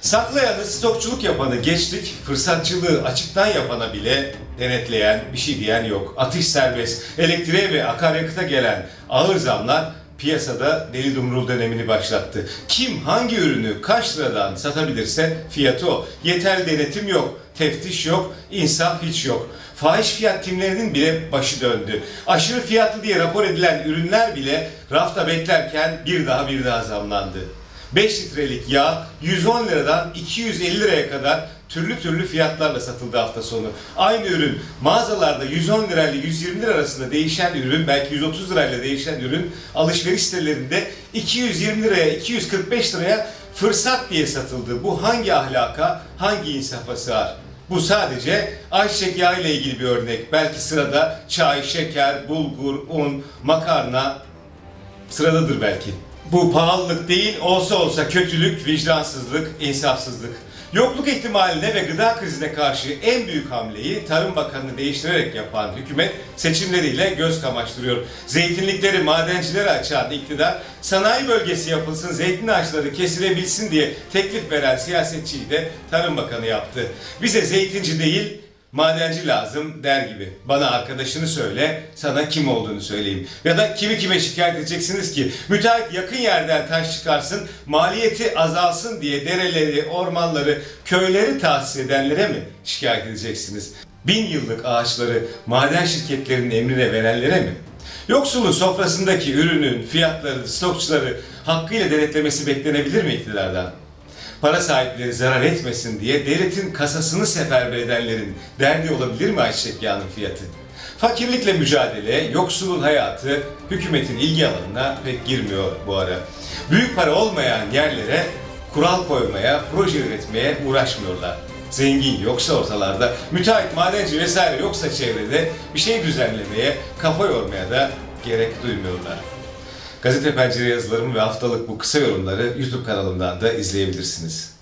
Saklayanı, stokçuluk yapanı geçtik, fırsatçılığı açıktan yapana bile denetleyen, bir şey diyen yok. Atış serbest, elektriğe ve akaryakıta gelen ağır zamlar piyasada deli dumrul dönemini başlattı. Kim hangi ürünü kaç liradan satabilirse fiyatı o. Yeterli denetim yok, teftiş yok, insaf hiç yok. Fahiş fiyat timlerinin bile başı döndü. Aşırı fiyatlı diye rapor edilen ürünler bile rafta beklerken bir daha bir daha zamlandı. 5 litrelik yağ 110 liradan 250 liraya kadar türlü türlü fiyatlarla satıldı hafta sonu. Aynı ürün mağazalarda 110 lirayla 120 lira arasında değişen ürün, belki 130 lirayla değişen ürün alışveriş sitelerinde 220 liraya, 245 liraya fırsat diye satıldı. Bu hangi ahlaka, hangi insafa sığar? Bu sadece ayçiçek yağı ile ilgili bir örnek. Belki sırada çay, şeker, bulgur, un, makarna, sıradadır belki. Bu pahalılık değil, olsa olsa kötülük, vicdansızlık, insafsızlık. Yokluk ihtimaline ve gıda krizine karşı en büyük hamleyi Tarım Bakanı'nı değiştirerek yapan hükümet seçimleriyle göz kamaştırıyor. Zeytinlikleri madencilere açan iktidar, sanayi bölgesi yapılsın, zeytin ağaçları kesilebilsin diye teklif veren siyasetçiyi de Tarım Bakanı yaptı. Bize zeytinci değil, Madenci lazım der gibi. Bana arkadaşını söyle, sana kim olduğunu söyleyeyim. Ya da kimi kime şikayet edeceksiniz ki müteahhit yakın yerden taş çıkarsın, maliyeti azalsın diye dereleri, ormanları, köyleri tahsis edenlere mi şikayet edeceksiniz? Bin yıllık ağaçları maden şirketlerinin emrine verenlere mi? Yoksulun sofrasındaki ürünün fiyatları, stokçuları hakkıyla denetlemesi beklenebilir mi iktidardan? Para sahipleri zarar etmesin diye devletin kasasını seferber edenlerin derdi olabilir mi ayçiçek yağının fiyatı? Fakirlikle mücadele, yoksulun hayatı hükümetin ilgi alanına pek girmiyor bu ara. Büyük para olmayan yerlere kural koymaya, proje üretmeye uğraşmıyorlar. Zengin yoksa ortalarda, müteahhit, madenci vesaire yoksa çevrede bir şey düzenlemeye, kafa yormaya da gerek duymuyorlar. Gazete Pencere yazılarımı ve haftalık bu kısa yorumları YouTube kanalımdan da izleyebilirsiniz.